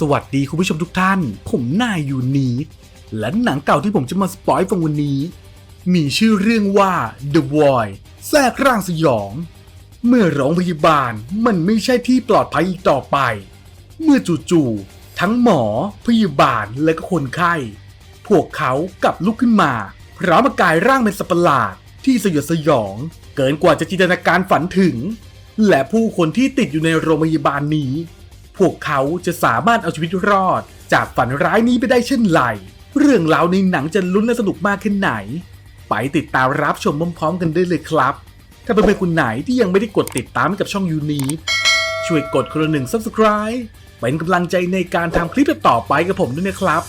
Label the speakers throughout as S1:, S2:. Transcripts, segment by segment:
S1: สวัสดีคุณผู้ชมทุกท่าน ผมนายยูนีดและหนังเก่าที่ผมจะมาสปอยฟังวันนี้ มีชื่อเรื่องว่า The Void แทรกร่างสยอง เมื่อโรงพยาบาลมันไม่ใช่ที่ปลอดภัยอีกต่อไป เมื่อจู่ๆทั้งหมอ พยาบาลและก็คนไข้ พวกเขากลับลุกขึ้นมาพร้อมกับกายร่างเป็นสัตว์ประหลาดที่สยดสยอง เกินกว่าจะจินตนาการฝันถึง และผู้คนที่ติดอยู่ในโรงพยาบาลนี้ พวกเขาจะสามารถเอาชีวิตรอด จากฝันร้ายนี้ไปได้เช่นไรเรื่องราวในหนังจะลุ้นและสนุกมากแค่ไหน ไปติดตามรับชมพร้อมๆกันได้เลยครับ ถ้าเป็นเพื่อนคุณไหนที่ยังไม่ได้กดติดตามกับช่องยูนีช่วยกดคนละหนึ่ง subscribe เป็นกำลังใจในการทำคลิปต่อไปกับผมด้วยนะครับ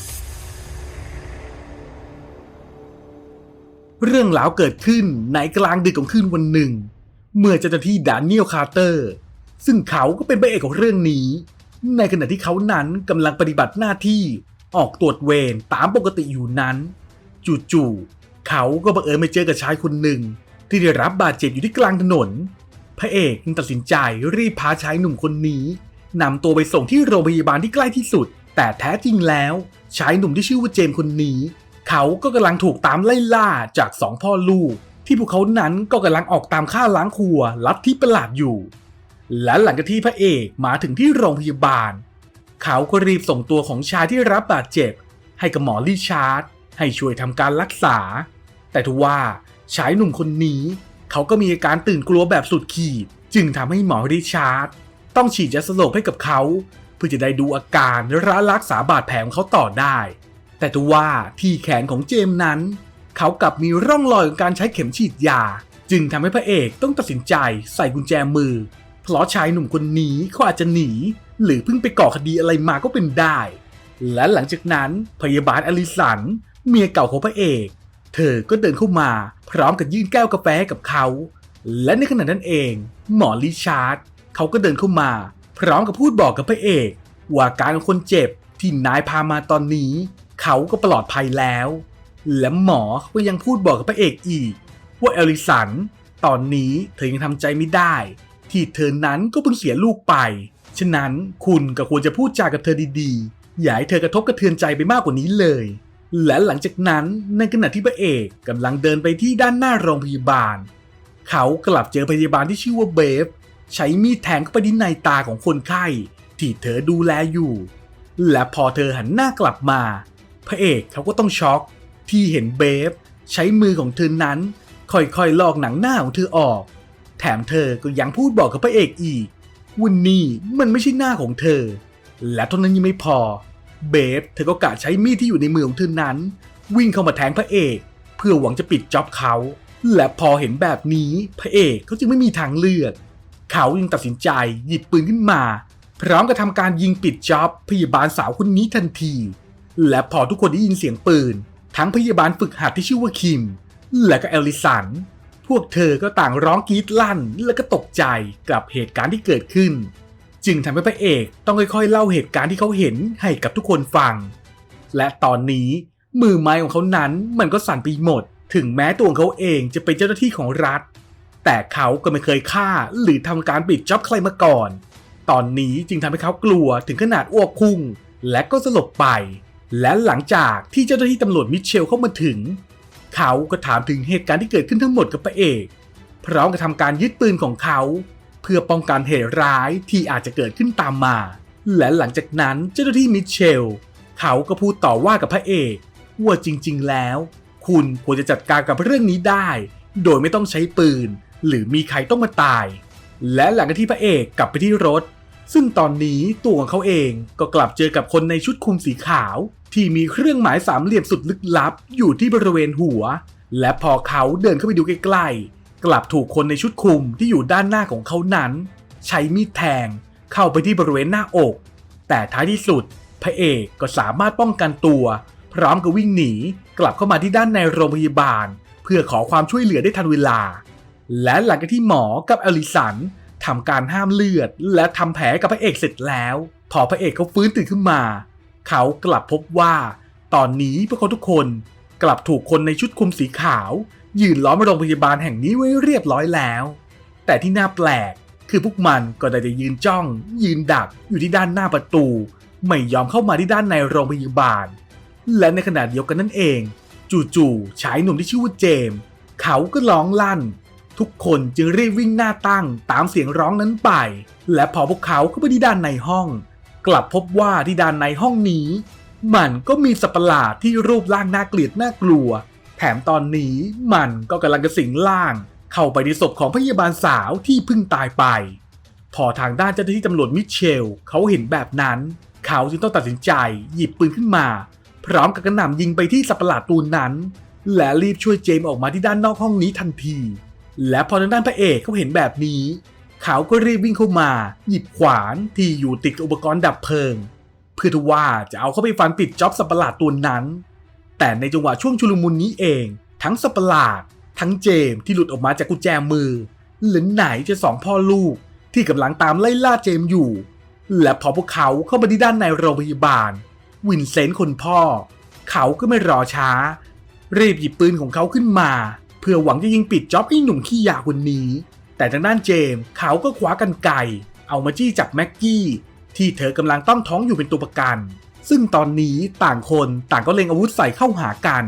S1: เรื่องราวเกิดขึ้นในกลางดึกของคืนวันหนึ่ง เมื่อเจ้าหน้าที่ดานิเอลคาร์เตอร์ ซึ่งเขาก็เป็นพระเอกของเรื่องนี้ ในขณะที่เขานั้นกำลังปฏิบัติหน้าที่ออกตรวจเวรตามปกติอยู่นั้น จู่ๆเขาก็บังเอิญไปเจอกับชายคนหนึ่ง ที่ได้รับบาดเจ็บอยู่ที่กลางถนน พระเอกจึงตัดสินใจรีบพาชายหนุ่มคนนี้นำตัวไปส่งที่โรงพยาบาลที่ใกล้ที่สุด แต่แท้จริงแล้วชายหนุ่มที่ชื่อว่าเจมส์คนนี้ เขาก็กำลังถูกตามไล่ล่าจากสองพ่อลูก ที่พวกเขานั้นก็กำลังออกตามฆ่าล้างครัวลัทธิประหลาดอยู่ และหลังจากที่พระเอกมาถึงที่โรงพยาบาล เขาก็รีบส่งตัวของชายที่รับบาดเจ็บ ให้กับหมอลิชาร์ดให้ช่วยทำการรักษา แต่ทว่าชายหนุ่มคนนี้เขาก็มีอาการตื่นกลัวแบบสุดขีด จึงทำให้หมอริชาร์ดต้องฉีดยาสลบให้กับเขา เพื่อจะได้ดูอาการและรักษาบาดแผลของเขาต่อได้ แต่ทว่าที่แขนของเจมส์นั้น เขากลับมีร่องรอยของการใช้เข็มฉีดยา จึงทำให้พระเอกต้องตัดสินใจใส่กุญแจมือ เพราะชายหนุ่มคนนี้เขาอาจจะหนี หรือเพิ่งไปก่อคดีอะไรมาก็เป็นได้ และหลังจากนั้นพยาบาลอลิสัน เมียเก่าของพระเอก เธอก็เดินเข้ามา พร้อมกับยื่นแก้วกาแฟให้กับเขา และในขณะนั้นเอง หมอลิชาร์ดเขาก็เดินเข้ามา พร้อมกับพูดบอกกับพระเอกว่าการของคนเจ็บที่นายพามาตอนนี้ เขาก็ปลอดภัยแล้ว และหมอก็ยังพูดบอกกับพระเอกอีก ว่าเอลิสัน ตอนนี้เธอยังทำใจไม่ได้ ที่เธอนั้นก็เพิ่งเสียลูกไป ฉะนั้นคุณก็ควรจะพูดจากับเธอดีๆ อย่าให้เธอกระทบกระเทือนใจไปมากกว่านี้เลย และหลังจากนั้นในขณะที่พระเอกกำลังเดินไปที่ด้านหน้าโรงพยาบาล เขากลับเจอพยาบาลที่ชื่อว่าเบฟใช้มีดแทงเข้าไปที่ในตาของคนไข้ที่เธอดูแลอยู่ และพอเธอหันหน้ากลับมา พระเอกเขาก็ต้องช็อกที่เห็นเบฟใช้มือของเธอนั้น ค่อยๆลอกหนังหน้าของเธอออก แถมเธอก็ยังพูดบอกกับพระเอกอีกว่านี่มันไม่ใช่หน้าของเธอ และเท่านั้นยังไม่พอ เบฟเธอก็กะใช้มีดที่อยู่ในมือของเธอนั้น วิ่งเข้ามาแทงพระเอก เพื่อหวังจะปิดจ็อบเขา และพอเห็นแบบนี้พระเอกเขาจึงไม่มีทางเลือก เขายังตัดสินใจหยิบปืนขึ้นมา พร้อมกับทำการยิงปิดจ็อบพยาบาลสาวคนนี้ทันที และพอทุกคนได้ยินเสียงปืน ทั้งพยาบาลฝึกหัดที่ชื่อว่าคิม และก็เอลิสัน พวกเธอก็ต่างร้องกรีดลั่นและก็ตกใจกับเหตุการณ์ที่เกิดขึ้น จึงทำให้พระเอกต้องค่อยๆ เล่าเหตุการณ์ที่เขาเห็นให้กับทุกคนฟัง และตอนนี้มือไม้ของเขานั้นมันก็สั่นไปหมด ถึงแม้ตัวของเขาเองจะเป็นเจ้าหน้าที่ของรัฐ แต่เขาก็ไม่เคยฆ่าหรือทำการปิดจ็อบใครมาก่อน ตอนนี้จึงทำให้เขากลัวถึงขนาดอ้วกพุ่ง และก็สลบไป และหลังจากที่เจ้าหน้าที่ตำรวจมิเชลเข้ามาถึง เขาก็ถามถึงเหตุการณ์ที่เกิดขึ้นทั้งหมดกับพระเอก พร้อมกับทำการยึดปืนของเขา เพื่อป้องกันเหตุร้ายที่อาจจะเกิดขึ้นตามมา และหลังจากนั้นเจ้าหน้าที่มิเชล เขาก็พูดต่อว่ากับพระเอกว่าจริง ๆ แล้ว คุณควรจะจัดการกับเรื่องนี้ได้ โดยไม่ต้องใช้ปืน หรือมีใครต้องมาตาย และหลังจากที่พระเอกกลับไปที่รถ ซึ่งตอนนี้ตัวของเขาเองก็กลับเจอกับคนในชุดคลุมสีขาว ที่มีเครื่องหมายสามเหลี่ยมสุดลึกลับ อยู่ที่บริเวณหัว และพอเขาเดินเข้าไปดูใกล้ๆ กลับถูกคนในชุดคลุมที่อยู่ด้านหน้าของเขานั้น ใช้มีดแทงเข้าไปที่บริเวณหน้าอก แต่ท้ายที่สุด พระเอกก็สามารถป้องกันตัว พร้อมกับวิ่งหนีกลับเข้ามาที่ด้านในโรงพยาบาล เพื่อขอความช่วยเหลือได้ทันเวลา และหลังจากที่หมอกับอลิสัน ทำการห้ามเลือด และทำแผลกับพระเอกเสร็จแล้ว พอพระเอกเขาฟื้นตื่นขึ้นมา เขากลับพบว่า ตอนนี้พวกเขาทุกคนกลับถูกคนในชุดคลุมสีขาว ยืนล้อมโรงพยาบาลแห่งนี้ไว้เรียบร้อยแล้ว แต่ที่น่าแปลกคือพวกมันก็ได้แต่ยืนจ้อง ยืนดักอยู่ที่ด้านหน้าประตู ไม่ยอมเข้ามาที่ด้านในโรงพยาบาล และในขณะเดียวกันนั่นเอง จู่ๆชายหนุ่มที่ชื่อว่าเจมส์เขาก็ร้องลั่น ทุกคนจึงรีบวิ่งหน้าตั้งตามเสียงร้องนั้นไป และพอพวกเขาเข้าไปที่ด้านในห้อง กลับพบว่าที่ด้านในห้องนี้ มันก็มีสัตว์ประหลาดที่รูปร่างน่าเกลียดน่ากลัว แถมตอนนี้มันก็กำลังจะสิงร่าง เข้าไปในศพของพยาบาลสาวที่เพิ่งตายไป พอทางด้านเจ้าหน้าที่ตำรวจมิเชลเขาเห็นแบบนั้น เขาจึงต้องตัดสินใจหยิบปืนขึ้นมา พร้อมกับกระหน่ำยิงไปที่สัตว์ประหลาดตัวนั้น และรีบช่วยเจมส์ออกมาที่ด้านนอกห้องนี้ทันที และพอทางด้านพระเอกเขาเห็นแบบนี้ เขาก็รีบวิ่งเข้ามา หยิบขวานที่อยู่ติดอุปกรณ์ดับเพลิง เพื่อที่ว่าจะเอาเข้าไปฟันปิดจ็อบสัตว์ปหลาดตัวนั้น แต่ในจังหวะช่วงชุลมุนนี้เอง ทั้งสัตว์ปหลาด ทั้งเจมที่หลุดออกมาจากกุญแจมือ หรือไหนจะสองพ่อลูก ที่กำลังตามไล่ล่าเจมอยู่ และพอพวกเขาเข้ามาที่ด้านในโรงพยาบาล วินเซนต์คนพ่อ เขาก็ไม่รอช้า รีบหยิบปืนของเขาขึ้นมา เพื่อหวังจะยิงปิดจ็อบไอ้หนุ่มขี้ยาคนนี้ แต่ทางด้านเจมส์เขาก็คว้ากันไกเอามาจี้จับแม็กกี้ที่เธอกำลังต้องท้องอยู่เป็นตัวประกัน ซึ่งตอนนี้ต่างคนต่างก็เล็งอาวุธใส่เข้าหากัน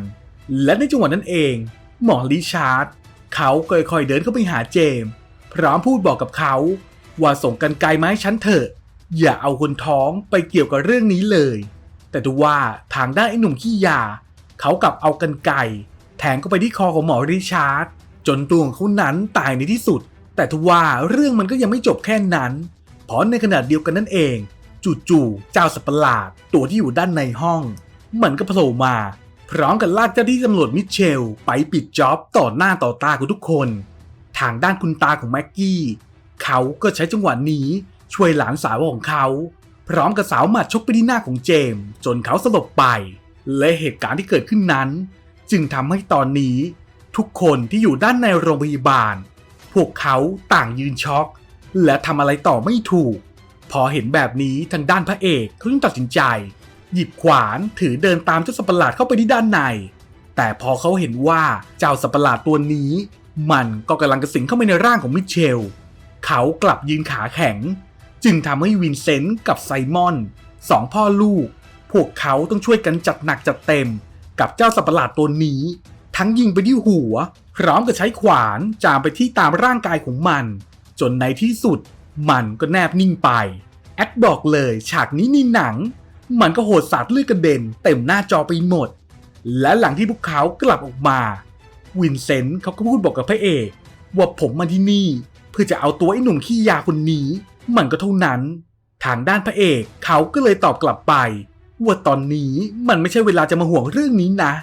S1: และในจังหวะนั้นเอง หมอริชาร์ดเขาค่อยๆเดินเข้าไปหาเจมส์พร้อมพูดบอกกับเขา ว่าส่งกันไกลมาให้ฉันเถอะ อย่าเอาคนท้องไปเกี่ยวกับเรื่องนี้เลย แต่ดูว่าทางด้านไอ้หนุ่มขี้ยา เขากลับเอากันไก แทงเข้าไปที่คอของหมอริชาร์ดจนตัวของเขานั้นตายในที่สุด แต่ทว่าเรื่องมันก็ยังไม่จบแค่นั้น เพราะในขณะเดียวกันนั่นเอง จู่ๆเจ้าสัตว์ประหลาดตัวที่อยู่ด้านในห้อง มันก็โผล่มา พร้อมกับลากเจ้าที่ตำรวจมิเชล ไปปิดจ็อบต่อหน้าต่อตาของทุกคน ทางด้านคุณตาของแม็กกี้เขาก็ใช้จังหวะนี้ช่วยหลานสาวของเขา พร้อมกับสาวหมัดชกไปที่หน้าของเจมจนเขาสลบไป และเหตุการณ์ที่เกิดขึ้นนั้น จึงทำให้ตอนนี้ทุกคนที่อยู่ด้านในโรงพยาบาล พวกเขาต่างยืนช็อก และทำอะไรต่อไม่ถูก พอเห็นแบบนี้ทางด้านพระเอกเขาจึงตัดสินใจ หยิบขวานถือเดินตามเจ้าสัตว์ปหลาดเข้าไปที่ด้านใน แต่พอเขาเห็นว่าเจ้าสัตว์ปหลาดตัวนี้ มันก็กำลังกระสิงเข้าไปในร่างของมิเชล เขากลับยืนขาแข็ง จึงทำให้วินเซนต์กับไซมอนสองพ่อลูก พวกเขาต้องช่วยกันจัดหนักจัดเต็ม กับเจ้าสัตว์ประหลาดตัวนี้ ทั้งยิงไปที่หัว พร้อมกับใช้ขวานจามไปที่ตามร่างกายของมัน จนในที่สุดมันก็แนบนิ่งไป แอดบอกเลยฉากนี้ในหนัง มันก็โหดสาดเลือดกระเด็นเต็มหน้าจอไปหมด และหลังที่พวกเขากลับออกมา วินเซนต์เขาก็พูดบอกกับพระเอกว่าผมมาที่นี่ เพื่อจะเอาตัวไอ้หนุ่มขี้ยาคนนี้ มันก็เท่านั้น ทางด้านพระเอกเขาก็เลยตอบกลับไป ว่าตอนนี้มันไม่ใช่เวลาจะมาห่วงเรื่องนี้นะ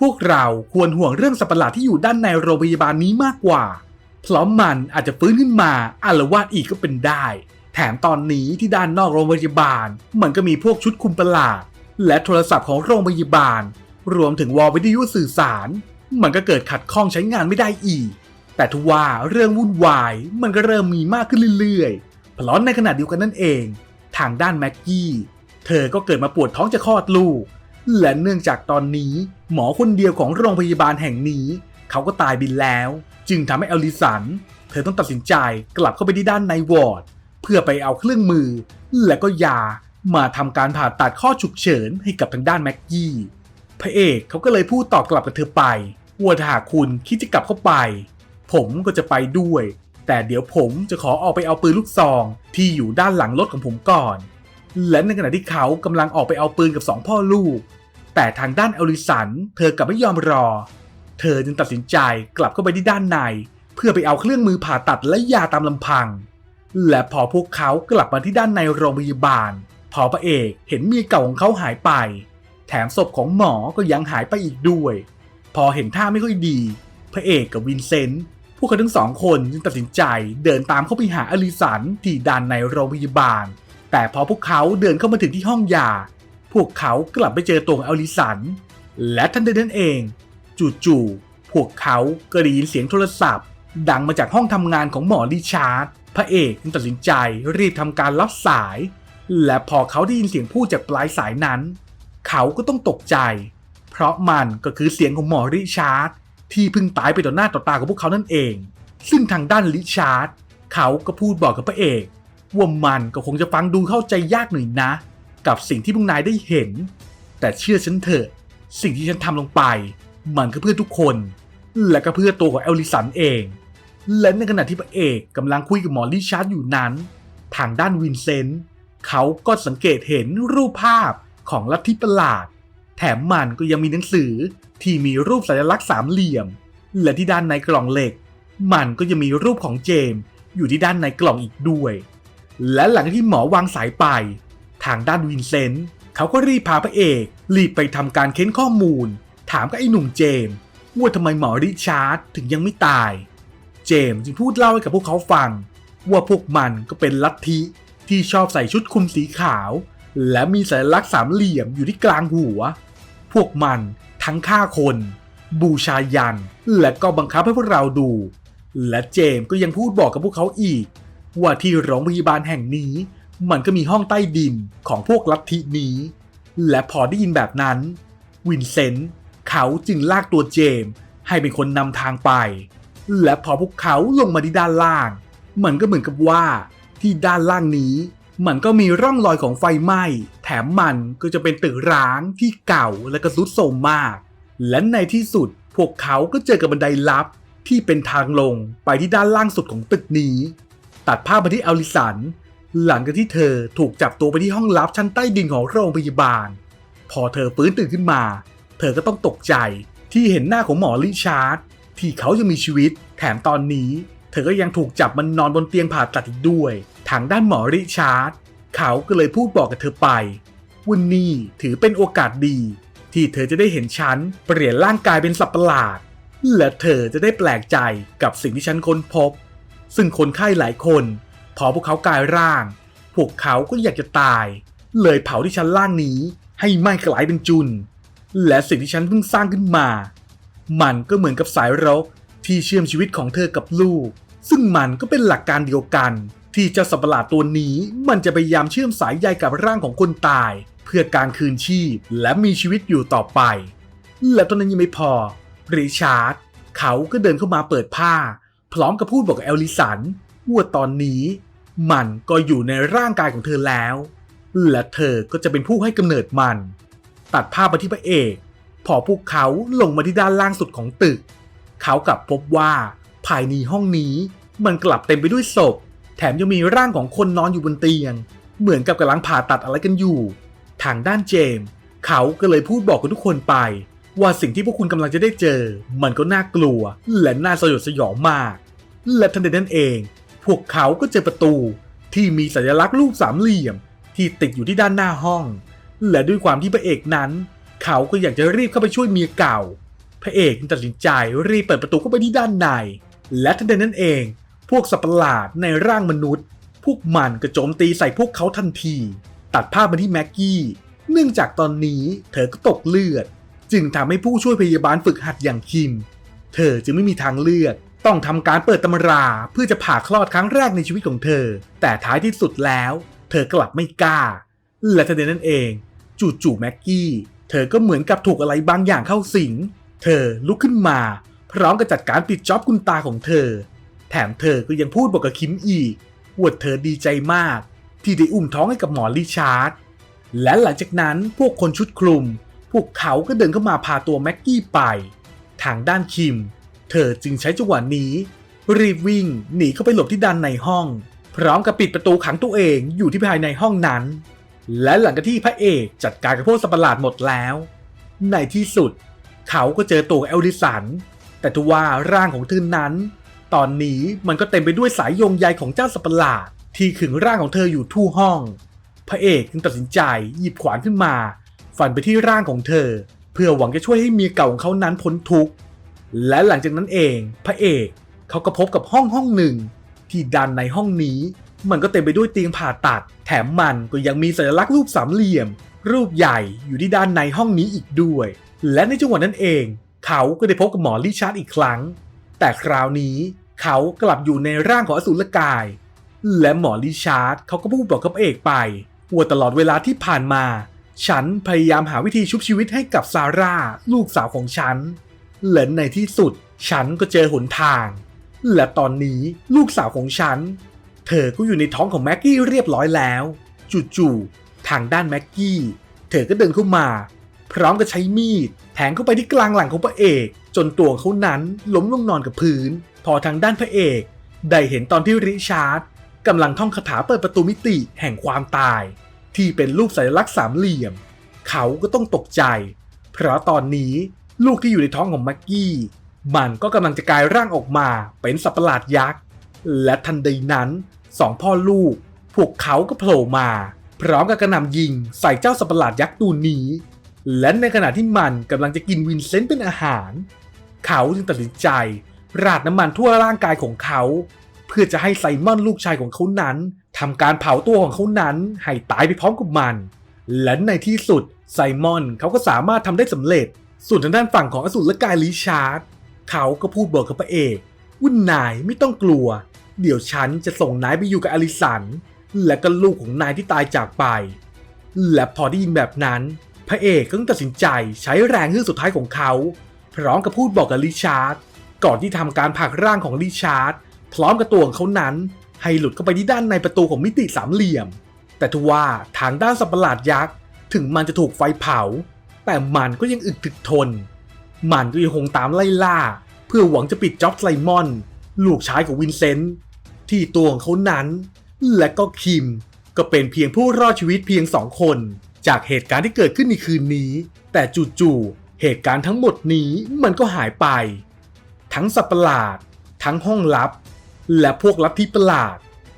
S1: พวกเราควรห่วงเรื่องสัตว์ประหลาดที่อยู่ด้านในโรงพยาบาลนี้มากกว่า เพราะมันอาจจะฟื้นขึ้นมาอารวาสอีกก็เป็นได้ แถมตอนนี้ที่ด้านนอกโรงพยาบาล มันก็มีพวกชุดคุมประหลาด และโทรศัพท์ของโรงพยาบาล รวมถึงวอลวิทยุสื่อสาร มันก็เกิดขัดข้องใช้งานไม่ได้อีก แต่ทว่าเรื่องวุ่นวายมันก็เริ่มมีมากขึ้นเรื่อยๆ เพราะในขณะเดียวกันนั่นเอง ทางด้านแม็กกี้ เธอก็เกิดมาปวดท้องจะคลอดลูก และเนื่องจากตอนนี้ หมอคนเดียวของโรงพยาบาลแห่งนี้ เขาก็ตายบินแล้ว จึงทำให้อลิสัน เธอต้องตัดสินใจกลับเข้าไปที่ด้านในวอร์ด เพื่อไปเอาเครื่องมือ และก็ยามาทำการผ่าตัดข้อฉุกเฉินให้กับทางด้านแม็กกี้พระเอกเขาก็เลยพูดตอบกลับกับเธอไปว่าถ้าหากคุณคิดจะกลับเข้าไป ผมก็จะไปด้วย แต่เดี๋ยวผมจะขอออกไปเอาปืนลูกซองที่อยู่ด้านหลังรถของผมก่อน และในขณะที่เขากำลังออกไปเอาปืนกับสองพ่อลูก แต่ทางด้านเอลิสัน เธอกลับไม่ยอมรอ เธอจึงตัดสินใจกลับเข้าไปที่ด้านใน เพื่อไปเอาเครื่องมือผ่าตัดและยาตามลำพัง และพอพวกเขากลับมาที่ด้านในโรงพยาบาล พอพระเอกเห็นเมียเก่าของเขาหายไป แถมศพของหมอก็ยังหายไปอีกด้วย พอเห็นท่าไม่ค่อยดี พระเอกกับวินเซนต์พวกเขาทั้งสองคนจึงตัดสินใจเดินตามเข้าไปหาอลิสันที่ด้านในโรงพยาบาล แต่พอพวกเขาเดินเข้ามาถึงที่ห้องยา พวกเขากลับไปเจอตัวของอลิสัน และทันใดนั้นเอง จู่ๆพวกเขาก็ได้ยินเสียงโทรศัพท์ ดังมาจากห้องทำงานของหมอริชาร์ดพระเอกจึงตัดสินใจรีบทำการรับสาย และพอเขาได้ยินเสียงพูดจากปลายสายนั้น เขาก็ต้องตกใจ เพราะมันก็คือเสียงของหมอริชาร์ดที่เพิ่งตายไปต่อหน้าต่อตาของพวกเขานั่นเอง ซึ่งทางด้านริชาร์ดเขาก็พูดบอกกับพระเอก ว่ามันก็คงจะฟังดูเข้าใจยากหน่อยนะ กับสิ่งที่พวกนายได้เห็น แต่เชื่อฉันเถอะ สิ่งที่ฉันทำลงไป มันก็เพื่อทุกคน และก็เพื่อตัวของเอลลิสันเอง และในขณะที่พระเอกกำลังคุยกับหมอริชาร์ดอยู่นั้น ทางด้านวินเซนต์เขาก็สังเกตเห็นรูปภาพของลัทธิประหลาด แถมมันก็ยังมีหนังสือที่มีรูปสัญลักษณ์สามเหลี่ยม และที่ด้านในกล่องเหล็ก มันก็ยังมีรูปของเจมส์อยู่ที่ด้านในกล่องอีกด้วย และหลังที่หมอวางสายไป ทางด้านวินเซนต์เขาก็รีบพาพระเอกรีบไปทำการเค้นข้อมูล ถามกับไอ้หนุ่มเจมส์ว่าทำไมหมอริชาร์ดถึงยังไม่ตาย เจมส์จึงพูดเล่าให้กับพวกเขาฟัง ว่าพวกมันก็เป็นลัทธิที่ชอบใส่ชุดคลุมสีขาว และมีสัญลักษณ์สามเหลี่ยมอยู่ที่กลางหัว พวกมันทั้งฆ่าคน บูชายัน และก็บังคับให้พวกเราดู และเจมส์ก็ยังพูดบอกกับพวกเขาอีก ว่าที่โรงพยาบาลแห่งนี้ มันก็มีห้องใต้ดินของพวกลัทธินี้ และพอได้ยินแบบนั้น วินเซนต์เขาจึงลากตัวเจมส์ให้เป็นคนนำทางไป และพอพวกเขาลงมาที่ด้านล่าง มันก็เหมือนกับว่าที่ด้านล่างนี้ มันก็มีร่องรอยของไฟไหม้ แถมมันก็จะเป็นตึกร้างที่เก่าและก็ทรุดโทรมมาก และในที่สุดพวกเขาก็เจอกับบันไดลับที่เป็นทางลงไปที่ด้านล่างสุดของตึกนี้ ตัดภาพมาที่อลิสัน หลังจากที่เธอถูกจับตัวไปที่ห้องลับชั้นใต้ดินของโรงพยาบาล พอเธอฟื้นตื่นขึ้นมา เธอก็ต้องตกใจที่เห็นหน้าของหมอลิชาร์ดที่เขายังมีชีวิต แถมตอนนี้ เธอก็ยังถูกจับมันนอนบนเตียงผ่าตัดอีกด้วย ทางด้านหมอริชาร์ดเขาก็เลยพูดบอกกับเธอไปว่านี่ถือเป็นโอกาสดี ที่เธอจะได้เห็นฉันเปลี่ยนร่างกายเป็นสัตว์ประหลาด และเธอจะได้แปลกใจกับสิ่งที่ฉันค้นพบ ซึ่งคนไข้หลายคน พอพวกเขากลายร่าง พวกเขาก็อยากจะตาย เลยเผาที่ชั้นล่างนี้ให้ไหม้กลายเป็นจุน และสิ่งที่ฉันเพิ่งสร้างขึ้นมา มันก็เหมือนกับสายรกที่เชื่อมชีวิตของเธอกับลูก ซึ่งมันก็เป็นหลักการเดียวกัน ที่เจ้าสัตว์ประหลาดตัวนี้มันจะพยายามเชื่อมสายใยกับร่างของคนตาย เพื่อการคืนชีพและมีชีวิตอยู่ต่อไป และตอนนั้นยังไม่พอริชาร์ดเขาก็เดินเข้ามาเปิดผ้า พร้อมกับพูดบอกกับเอลิสันว่าตอนนี้มันก็อยู่ในร่างกายของเธอแล้ว และเธอก็จะเป็นผู้ให้กำเนิดมัน ตัดภาพมาที่พระเอก พอพวกเขาลงมาที่ด้านล่างสุดของตึก เขากลับพบว่าภายในห้องนี้มันกลับเต็มไปด้วยศพ แถมยังมีร่างของคนนอนอยู่บนเตียง เหมือนกับกำลังผ่าตัดอะไรกันอยู่ ทางด้านเจมส์เขาก็เลยพูดบอกกับทุกคนไป ว่าสิ่งที่พวกคุณกำลังจะได้เจอ มันก็น่ากลัว และน่าสยดสยองมาก และทันใดนั้นเอง พวกเขาก็เจอประตูที่มีสัญลักษณ์รูปสามเหลี่ยม ที่ติดอยู่ที่ด้านหน้าห้อง และด้วยความที่พระเอกนั้น เขาก็อยากจะรีบเข้าไปช่วยเมียเก่า พระเอกจึงตัดสินใจรีบเปิดประตูเข้าไปที่ด้านใน และทันใดนั้นเอง พวกสัตว์ประหลาดในร่างมนุษย์ พวกมันก็โจมตีใส่พวกเขาทันที ตัดภาพมาที่แม็กกี้ เนื่องจากตอนนี้เธอก็ตกเลือด จึงทำให้ผู้ช่วยพยาบาลฝึกหัดอย่างคิม เธอจึงไม่มีทางเลือก ต้องทำการเปิดตำราเพื่อจะผ่าคลอดครั้งแรกในชีวิตของเธอ แต่ท้ายที่สุดแล้ว เธอกลับไม่กล้า และทันใดนั้นเอง จู่ๆแม็กกี้ เธอก็เหมือนกับถูกอะไรบางอย่างเข้าสิง เธอลุกขึ้นมา พร้อมกับจัดการปิดจ็อบคุณตาของเธอ แถมเธอก็ยังพูดบอกกับคิมอีกว่าเธอดีใจมาก ที่ได้อุ้มท้องให้กับหมอริชาร์ดและหลังจากนั้นพวกคนชุดคลุม พวกเขาก็เดินเข้ามาพาตัวแม็กกี้ไป ทางด้านคิม เธอจึงใช้จังหวะนี้ รีบวิ่งหนีเข้าไปหลบที่ด้านในห้อง พร้อมกับปิดประตูขังตัวเองอยู่ที่ภายในห้องนั้น และหลังจากที่พระเอกจัดการกับพวกสัตว์ปหลาดหมดแล้ว ในที่สุด เขาก็เจอตัวเอลดิสัน แต่ทว่าร่างของเธอนั้น ตอนนี้มันก็เต็มไปด้วยสายโยงใยของเจ้าสัตว์ปหลาดที่ขึงร่างของเธออยู่ทั่วห้อง พระเอกจึงตัดสินใจหยิบขวานขึ้นมา ฟันไปที่ร่างของเธอ เพื่อหวังจะช่วยให้เมียเก่าของเขานั้นพ้นทุกข์ และหลังจากนั้นเองพระเอกเขาก็พบกับห้องห้องหนึ่ง ที่ด้านในห้องนี้ มันก็เต็มไปด้วยเตียงผ่าตัด แถมมันก็ยังมีสัญลักษณ์รูปสามเหลี่ยม รูปใหญ่อยู่ที่ด้านในห้องนี้อีกด้วย และในจังหวะนั้นเอง เขาก็ได้พบกับหมอลิชาร์ดอีกครั้ง แต่คราวนี้เขากลับอยู่ในร่างของอสูรกาย และหมอลิชาร์ดเขาก็พูดบอกกับเอกไปว่าตลอดเวลาที่ผ่านมา ฉันพยายามหาวิธีชุบชีวิตให้กับซาร่า ลูกสาวของฉัน และในที่สุด ฉันก็เจอหนทาง และตอนนี้ลูกสาวของฉัน เธอก็อยู่ในท้องของแม็กกี้เรียบร้อยแล้วจู่ๆทางด้านแม็กกี้ เธอก็เดินเข้ามา พร้อมกับใช้มีด แทงเข้าไปที่กลางหลังของพระเอก จนตัวเขานั้นล้มลงนอนกับพื้น พอทางด้านพระเอก ได้เห็นตอนที่ริชาร์ดกำลังท่องคาถาเปิดประตูมิติแห่งความตาย ที่เป็นรูปสัญลักษณ์สามเหลี่ยม เขาก็ต้องตกใจ เพราะตอนนี้ลูกที่อยู่ในท้องของม็กกี้ มันก็กำลังจะกลายร่างออกมาเป็นสัตว์ประหลาดยักษ์ และทันใดนั้นสองพ่อลูก พวกเขาก็โผล่มา พร้อมกับกระหน่ำยิงใส่เจ้าสัตว์ประหลาดยักษ์ตัวนี้ และในขณะที่มันกำลังจะกินวินเซนต์เป็นอาหาร เขาจึงตัดสินใจราดน้ำมันทั่วร่างกายของเขา เพื่อจะให้ไซมอนลูกชายของเขานั้น ทำการเผาตัวของเขานั้นให้ตายไปพร้อมกับมัน และในที่สุดไซมอนเขาก็สามารถทำได้สำเร็จ ส่วนทางด้านฝั่งของอสูรและกายลิชาร์ดเขาก็พูดบอกกับพระเอกว่านายไม่ต้องกลัว เดี๋ยวฉันจะส่งนายไปอยู่กับอลิสัน และก็ลูกของนายที่ตายจากไป และพอได้ยินแบบนั้น พระเอกก็ตัดสินใจใช้แรงเฮือกสุดท้ายของเขา พร้อมกับพูดบอกกับลิชาร์ดก่อนที่ทำการผลักร่างของลิชาร์ดพร้อมกับตัวของเขานั้น ให้หลุดเข้าไปที่ด้านในประตูของมิติสามเหลี่ยม แต่ทว่าทางด้านสัปหลาดยักษ์ถึงมันจะถูกไฟเผา แต่มันก็ยังอึดถึกทน มันก็ยังคงตามไล่ล่า เพื่อหวังจะปิดจ็อบไซมอน ลูกชายของวินเซนต์ที่ตัวของเขานั้น และก็คิมก็เป็นเพียงผู้รอดชีวิตเพียงสองคน จากเหตุการณ์ที่เกิดขึ้นในคืนนี้ แต่จู่ๆเหตุการณ์ทั้งหมดนี้มันก็หายไป ทั้งสัปหลาด ทั้งห้องลับ และพวกลัทธิประหลาด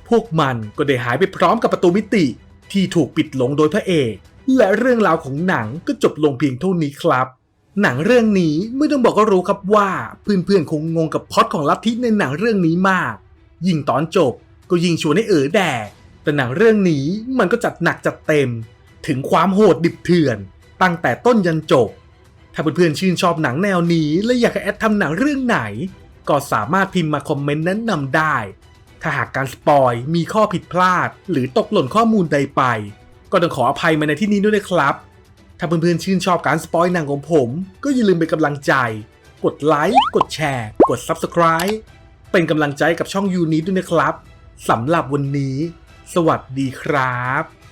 S1: พวกมันก็ได้หายไปพร้อมกับประตูมิติที่ถูกปิดลงโดยพระเอก และเรื่องราวของหนังก็จบลงเพียงเท่านี้ครับ หนังเรื่องนี้ไม่ต้องบอกก็รู้ครับว่าเพื่อนๆคงงงกับพล็อดของลัทธิในหนังเรื่องนี้มาก ยิ่งตอนจบก็ยิ่งชวนให้เอ๋อแดกแต่หนังเรื่องนี้มันก็จัดหนักจัดเต็ม ถึงความโหดดิบเถื่อน ตั้งแต่ต้นยันจบ ถ้าเพื่อนๆชื่นชอบหนังแนวนี้และอยากให้แอดทำหนังเรื่องไหน ก็สามารถพิมพ์มาคอมเมนต์แนะนำได้ ถ้าหากการสปอยมีข้อผิดพลาด หรือตกหล่นข้อมูลใดไป ก็ต้องขออภัยมาในที่นี้ด้วยนะครับ ถ้าเพื่อนๆชื่นชอบการสปอยหนังของผม ก็อย่าลืมเป็นกำลังใจ กดไลค์ กดแชร์ กด Subscribe เป็นกำลังใจกับช่องยูนี้ด้วยนะครับสำหรับวันนี้ สวัสดีครับ